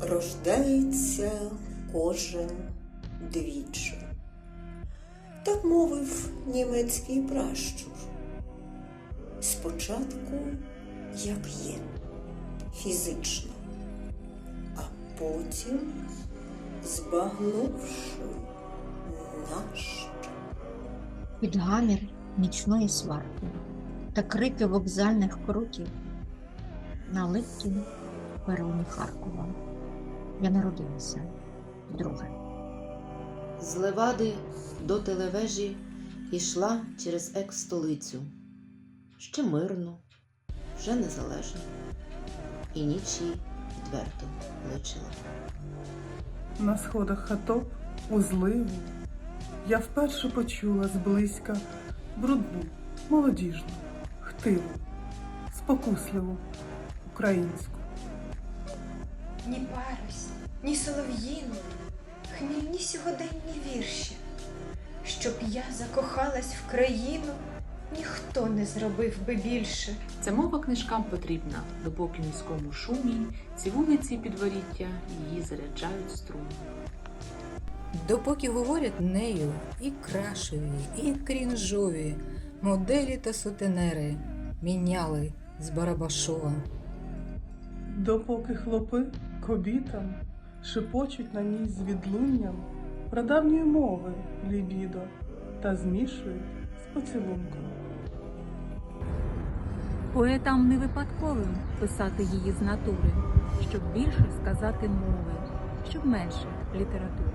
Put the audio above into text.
рождається кожен двічі. Так мовив німецький пращур. Спочатку як є, фізично, а потім збагнувши нащо. під гамір нічної сварки та крики вокзальних кроків на липкім пероні Харкова. Я народилася вдруге. З Левади до телевежі йшла через екс-столицю. Ще мирну, вже незалежну. І ніч їй відверто личила. На сходах хатоп у зливу я вперше почула зблизька брудну, молодіжну, хтиву, спокусливу українську. Ні парусь, ні солов'їну, хмільні сьогоденні вірші. Щоб я закохалась в країну, ніхто не зробив би більше. Ця мова книжкам потрібна, допоки в міському шумі ці вулиці підворіття її заряджають струн. Допоки говорять нею і крашеві, і крінжові, моделі та сутенери міняли з Барабашова. Допоки хлопи кобітам шепочуть на ній з відлунням прадавньої мови лібідо та змішують з поцілунком. Поетам не випадковим писати її з натури, щоб більше сказати мови, щоб менше літератури.